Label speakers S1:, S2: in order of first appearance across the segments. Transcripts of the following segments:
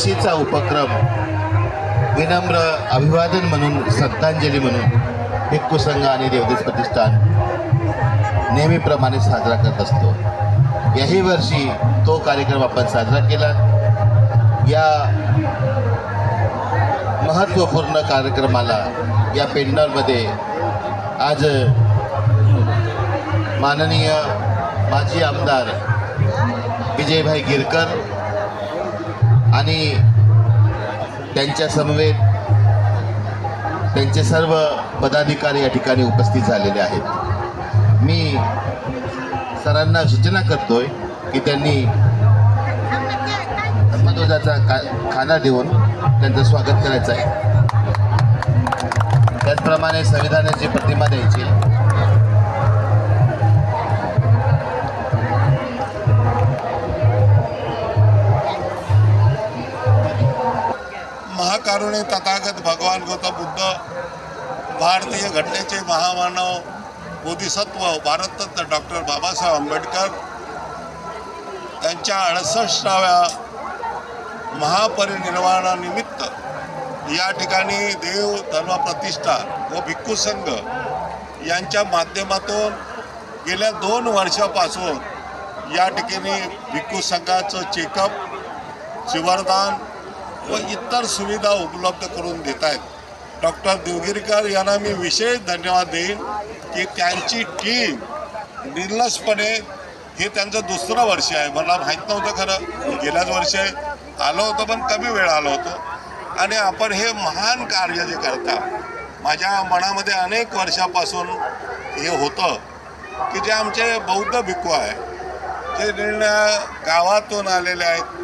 S1: वर्षीचा उपक्रम. विनम्र अभिवादन म्हणून श्रद्धांजली म्हणून भिक्खू संघ आणि देवदेश प्रतिष्ठान नेहमीप्रमाणे साजरा करत असतो. याही वर्षी तो कार्यक्रम आपण साजरा केला. या महत्त्वपूर्ण कार्यक्रमाला या पेंडॉलमध्ये आज माननीय माजी आमदार विजयभाई गिरकर आणि त्यांच्या समवेत त्यांचे सर्व पदाधिकारी या ठिकाणी उपस्थित झालेले आहेत. मी सरांना सूचना करतोय की त्यांनी धर्मध्वजाचा का खाना देऊन त्यांचं स्वागत करायचं आहे. त्याचप्रमाणे संविधानाची प्रतिमा द्यायची
S2: महाकारुणी तथागत भगवान गौतम बुद्ध भारतीय घटनेचे महामानव बोधिसत्व भारतरत्न डॉक्टर बाबासाहेब आंबेडकर त्यांच्या अडसष्टाव्या महापरिनिर्वाणानिमित्त या ठिकाणी देव धर्म प्रतिष्ठा व भिक्खू संघ यांच्या माध्यमातून गेल्या दोन वर्षापासून या ठिकाणी भिक्खू संघाचं चेकअप शिवरदान व इतर सुविधा उपलब्ध करून देत आहेत. डॉक्टर देवगिरीकर यांना मी विशेष धन्यवाद देईन की त्यांची टीम निर्लसपणे हे त्यांचं दुसरं वर्ष आहे. मला माहीत नव्हतं खरं. गेल्याच वर्षी आलो होतो पण कमी वेळ आलो होतो. आणि आपण हे महान कार्य जे करता माझ्या मनामध्ये अनेक वर्षापासून हे होतं की जे आमचे बौद्ध भिक्खू आहे जे निर्णय गावातून आलेले आहेत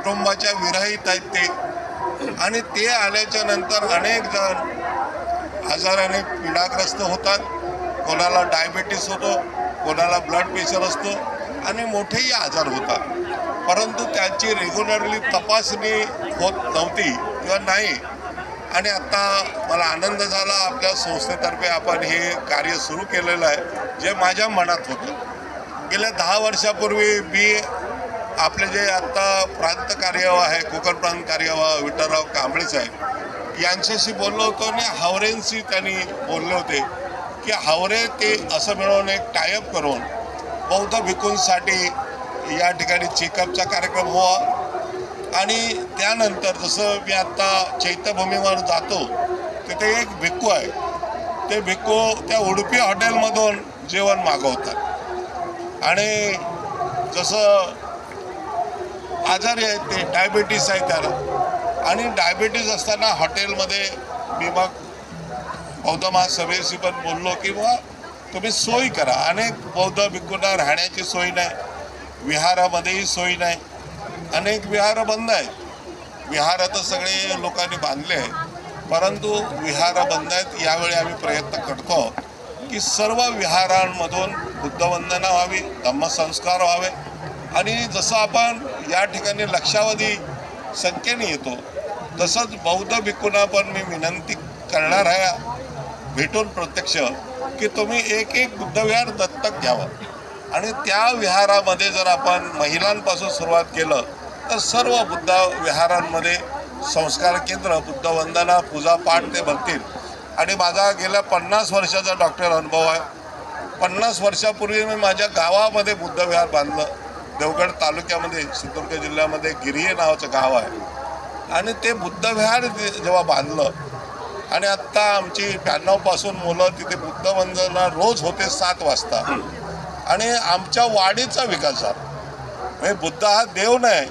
S2: कुटुंबाच्या विरहित आहेत ते. आणि ते आल्याच्यानंतर अनेक जण आजाराने पीडाग्रस्त होतात. कोणाला डायबेटीस होतो कोणाला ब्लड प्रेशर असतो आणि मोठेही आजार होतात. परंतु त्यांची रेग्युलरली तपासणी होत नव्हती किंवा नाही. आणि आता मला आनंद झाला आपल्या संस्थेतर्फे आपण हे कार्य सुरू केलेलं आहे जे माझ्या मनात होतं. गेल्या दहा वर्षापूर्वी मी आपले जे आत्ता प्रांत कार्यवाह आहे कोकण प्रांत कार्यवाह विठ्ठलराव कांबळे साहेब यांच्याशी बोललो होतो आणि हावरेंशी त्यांनी बोलले होते की हावरे ते असं मिळवून एक टायअप करून बौद्ध भिकूंसाठी या ठिकाणी चेकअपचा कार्यक्रम व्हावा. आणि त्यानंतर जसं मी आत्ता चैत्यभूमीवर जातो तिथे एक भिक्खू आहे. ते भिक्खू त्या उडुपी हॉटेलमधून जेवण मागवतात. आणि जसं आजारी आहेत ते डायबेटीस आहे त्याला. आणि डायबेटीस असताना हॉटेलमध्ये मी मग बौद्ध महासभेशी पण बोललो की बा तुम्ही सोय करा. अनेक बौद्ध भिक्कूंना राहण्याची सोय नाही विहारामध्येही सोय नाही. अनेक विहारं बंद आहेत. विहार तर सगळे लोकांनी बांधले आहेत. परंतु विहारं बंद आहेत यावेळी आम्ही प्रयत्न करतो की सर्व विहारांमधून बुद्धवंदना व्हावी धम्मसंस्कार व्हावे. आणि जसं आपण या ठिकाणी लक्षावधी संख्येने येतो. तसंच बौद्ध भिक्कूंना पण मी विनंती करणार आहे भेटून प्रत्यक्ष की तुम्ही एक एक बुद्धविहार दत्तक घ्यावं. आणि त्या विहारामध्ये जर आपण महिलांपासून सुरुवात केलं तर सर्व बुद्ध विहारांमध्ये संस्कार केंद्र बुद्ध वंदना पूजा पाठ ते भरतील. आणि माझा गेल्या पन्नास वर्षाचा डॉक्टर अनुभव आहे. पन्नास वर्षापूर्वी मी माझ्या गावामध्ये बुद्धविहार बांधलं. देवगड तालुक्यामध्ये सिंधुदुर्ग जिल्ह्यामध्ये गिरिये नावाचं गाव आहे. आणि ते बुद्धविहार जेव्हा बांधलं आणि आत्ता आमची ब्याण्णवपासून मुलं तिथे बुद्ध वंदना रोज होते सात वाजता. आणि आमच्या वाडीचा विकास झाला. म्हणजे बुद्ध हा देव नाही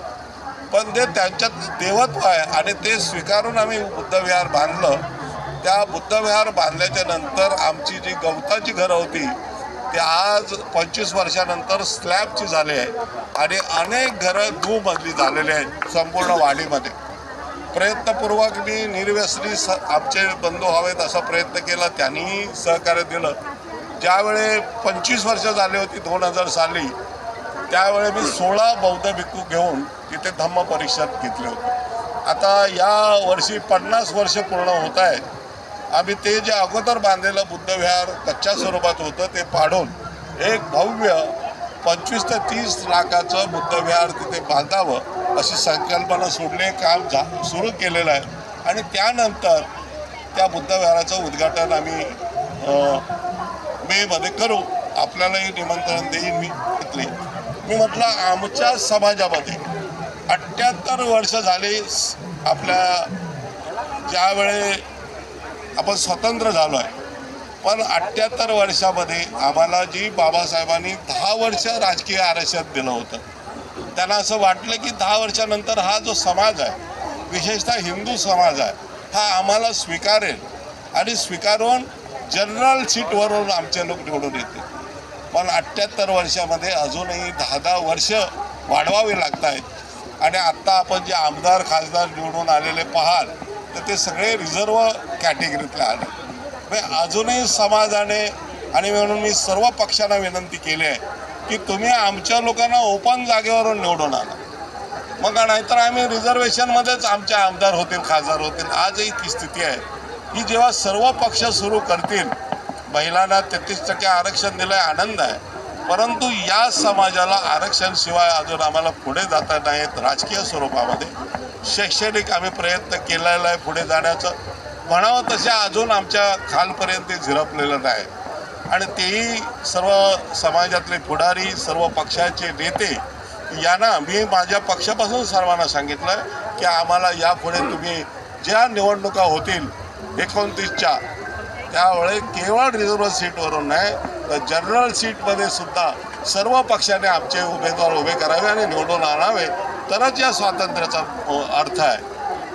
S2: पण ते त्यांच्यात देवत्व आहे. आणि ते स्वीकारून आम्ही बुद्धविहार बांधलं. त्या बुद्धविहार बांधल्याच्या नंतर आमची जी गवताची घरं होती ते आज पंचवीस वर्षानंतर स्लॅबची झाली आहे. आणि अनेक घरं दुमधली झालेली आहेत संपूर्ण वाडीमध्ये. प्रयत्नपूर्वक मी निर्व्यसनी स आमचे बंधू व्हावेत असा प्रयत्न केला त्यांनीही सहकार्य दिलं. ज्यावेळी पंचवीस वर्ष झाली होती दोन हजार साली त्यावेळी मी सोळा बौद्ध भिक्खू घेऊन तिथे धम्म परिषद घेतली होती. आता या वर्षी पन्नास वर्ष पूर्ण होत आहेत. आम्ही ते जे अगोदर बांधलेलं बुद्धविहार कच्च्या स्वरूपात होतं ते पाडून एक भव्य पंचवीस ते तीस लाखाचं बुद्धविहार तिथे बांधावं अशी संकल्पना सोडणे काम झा सुरू केलेलं आहे. आणि त्यानंतर त्या बुद्धविहाराचं उद्घाटन आम्ही मेमध्ये करू. आपल्यालाही निमंत्रण देईन मी. घेतले मी म्हटलं आमच्या समाजामध्ये अठ्ठ्याहत्तर वर्ष झाली आपल्या ज्यावेळे आपण स्वतंत्र झालो आहे पण अठ्ठ्याहत्तर वर्षामध्ये आम्हाला जी बाबासाहेबांनी दहा वर्ष राजकीय आरक्षण दिलं होतं. त्यांना असं वाटलं की दहा वर्षानंतर हा जो समाज आहे विशेषतः हिंदू समाज आहे हा आम्हाला स्वीकारेल आणि स्वीकारून जनरल सीटवरून आमचे लोक निवडून येतील. पण अठ्ठ्याहत्तर वर्षामध्ये अजूनही दहा दहा वर्ष वाढवावी लागत आहेत. आणि आत्ता आपण जे आमदार खासदार निवडून आलेले पाहाल तर ते सगळे रिझर्व कॅटेगरीतला आले. म्हणजे अजूनही समाजाने आणि म्हणून मी सर्व पक्षांना विनंती केली आहे की तुम्ही आमच्या लोकांना ओपन जागेवरून निवडून आणा. मग नाहीतर आम्ही रिझर्वेशनमध्येच आमचे आमदार होतील खासदार होतील. आजही ती स्थिती आहे की जेव्हा सर्व पक्ष सुरू करतील महिलांना तेहतीस टक्के आरक्षण दिलं आहे आनंद आहे. परंतु या समाजाला आरक्षणशिवाय अजून आम्हाला पुढे जाता नाहीत. राजकीय स्वरूपामध्ये शैक्षणिक आम्ही प्रयत्न केलेला आहे पुढे जाण्याचं. म्हणावं तशा अजून आमच्या खालपर्यंत ते झिरपलेलं नाही. आणि तेही सर्व समाजातले पुढारी सर्व पक्षाचे नेते यांना मी माझ्या पक्षापासून सर्वांना सांगितलं की आम्हाला यापुढे तुम्ही ज्या निवडणुका होतील एकोणतीसच्या त्यावेळे केवळ रिझर्व्ह सीटवरून नाही तर जनरल सीटमध्ये सुद्धा सर्व पक्षाने आमचे उमेदवार उभे करावे आणि निवडून आणावे. तरच या स्वातंत्र्याचा अर्थ आहे.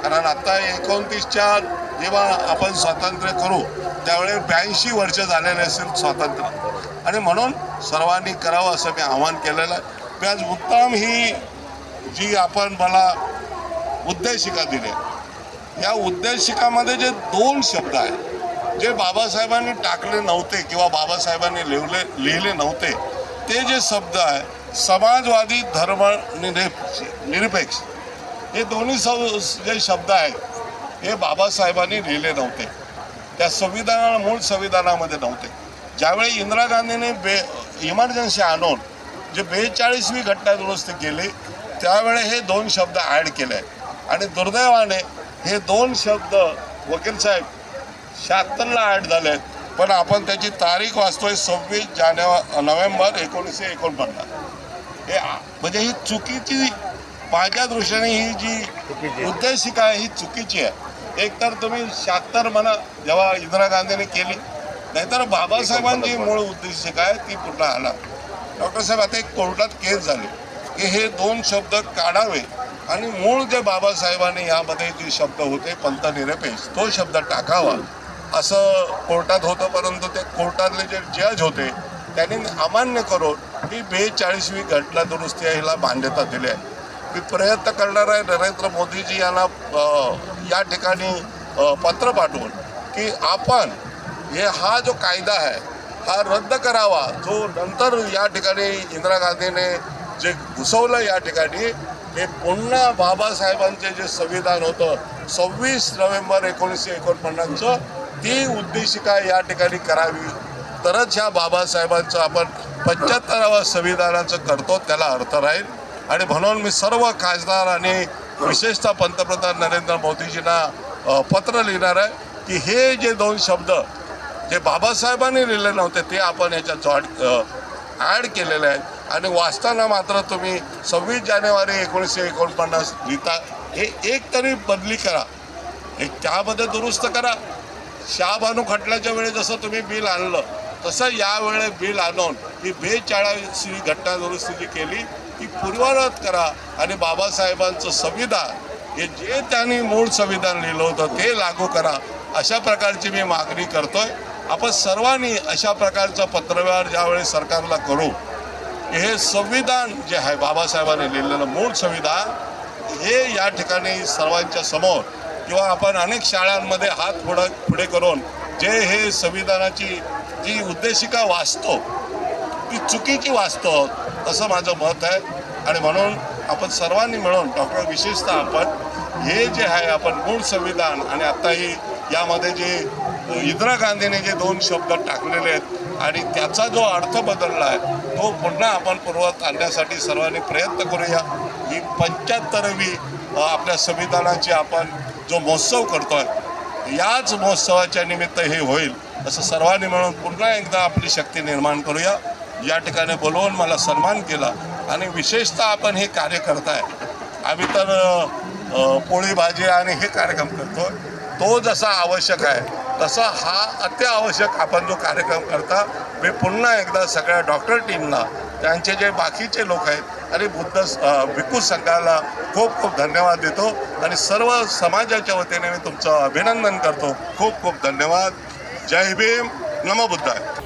S2: कारण आता एकोणतीसच्या जेव्हा आपण स्वातंत्र्य करू त्यावेळेस ब्याऐंशी वर्ष झालेले असेल स्वातंत्र्य. आणि म्हणून सर्वांनी करावं असं मी आवाहन केलेलं आहे. मी आज उत्तम ही जी आपण मला उद्देशिका दिली आहे, या उद्देशिकामध्ये जे दोन शब्द आहेत जे बाबासाहेबांनी टाकले नव्हते किंवा बाबासाहेबांनी लिहिले लिहिले नव्हते ते जे शब्द आहे समाजवादी धर्म निरपेक्ष निरपेक्ष. हे दोन्ही स जे शब्द आहेत हे बाबासाहेबांनी लिहिले नव्हते. त्या संविधाना मूळ संविधानामध्ये नव्हते. ज्यावेळी इंदिरा गांधीने बे इमर्जन्सी आणून जे बेचाळीसवी घटना दुरुस्त केली त्यावेळे हे दोन शब्द ॲड केले. आणि दुर्दैवाने हे दोन शब्द वकील साहेब शहात्तरला ॲड झाले आहेत पण आपण त्याची तारीख वाचतोय सव्वीस जानेवारी नोव्हेंबर एकोणीसशे एकोणपन्नास. हे म्हणजे ही चुकीची माझ्या दृष्टीने ही जी उद्देशिका आहे ही चुकीची आहे. एक तर तुम्ही शहात्तर म्हणा जेव्हा इंदिरा गांधीने केली नाहीतर बाबासाहेबांची मूळ उद्देशिका आहे ती पूर्ण आला डॉक्टर साहेब आता एक कोर्टात केस झाली की हे दोन शब्द काढावे आणि मूळ जे बाबासाहेबांनी यामध्ये जे शब्द होते पंतनिरपेक्ष तो शब्द टाकावा. असं कोर्टात होतं परंतु ते कोर्टातले जे जज होते त्यांनी अमान्य करून ही बेचाळीसवी घटना दुरुस्ती आहे हिला मान्यता दिली आहे. मी प्रयत्न करणार आहे नरेंद्र मोदीजी यांना या ठिकाणी पत्र पाठवून की आपण हे हा जो कायदा आहे हा रद्द करावा जो नंतर या ठिकाणी इंदिरा गांधीने जे घुसवलं या ठिकाणी हे पुन्हा बाबासाहेबांचे जे संविधान होतं सव्वीस नोव्हेंबर एकोणीसशे एकोणपन्नासचं ती उद्देशिका या ठिकाणी करावी. तरच ह्या बाबासाहेबांचं आपण पंच्याहत्तरावं संविधानाचं करतो त्याला अर्थ राहील. आणि म्हणून मी सर्व खासदार आणि विशेषतः पंतप्रधान नरेंद्र मोदीजींना पत्र लिहिणार आहे की हे जे दोन शब्द जे बाबासाहेबांनी लिहिले नव्हते ते आपण याच्यात जॉड ॲड केलेले आहेत. आणि वाचताना मात्र तुम्ही सव्वीस जानेवारी एकोणीसशे एकोणपन्नास लिहिता. हे एक तरी बदली करा. एक त्यामध्ये दुरुस्त करा. शहाबानू खटल्याच्या वेळी जसं तुम्ही बिल आणलं तसं यावेळे बिल आणून ही बेचाळीसवी घटना दुरुस्ती जी केली ती पूर्ववत करा आणि बाबासाहेबांचं संविधान हे जे त्यांनी मूळ संविधान लिहिलं होतं ते लागू करा. अशा प्रकारची मी मागणी करतोय. आपण सर्वांनी अशा प्रकारचं पत्रव्यवहार ज्यावेळी सरकारला करू हे संविधान जे आहे बाबासाहेबांनी लिहिलेलं मूळ संविधान हे या ठिकाणी सर्वांच्या समोर किंवा आपण अनेक शाळांमध्ये हात पुढं पुढे करून जे हे संविधानाची जी उद्देशिका वाचतो ती चुकीची वाचतो असं माझं मत आहे. आणि म्हणून आपण सर्वांनी मिळून डॉक्टर विशेषतः आपण हे जे आहे आपण मूळ संविधान आणि आत्ताही यामध्ये जे इंदिरा गांधीने जे दोन शब्द टाकलेले आहेत आणि त्याचा जो अर्थ बदलला आहे तो पुन्हा आपण पूर्वत आणण्यासाठी सर्वांनी प्रयत्न करूया. ही पंच्याहत्तरवी आपल्या संविधानाची आपण जो महोत्सव करतो आहे याच महोत्सवाच्या निमित्त हे होईल असं सर्वांनी मिळून पुन्हा एकदा आपली शक्ती निर्माण करूया. या ठिकाणी बोलवून मला सन्मान केला. आणि विशेषतः आपण हे कार्य करताय. आम्ही तर पोळी भाजी आणि हे कार्यक्रम करतो तो जसा आवश्यक आहे तसा हा अत्यावश्यक आपण जो कार्यक्रम करता मी पुन्हा एकदा सगळ्या डॉक्टर टीमला त्यांचे जे बाकीचे लोक आहेत आणि बुद्ध भिकू संघाला खूप खूप धन्यवाद देतो. आणि सर्व समाजाच्या वतीने मी तुमचं अभिनंदन करतो. खूप खूप धन्यवाद. जय भीम. नमो बुद्धाय.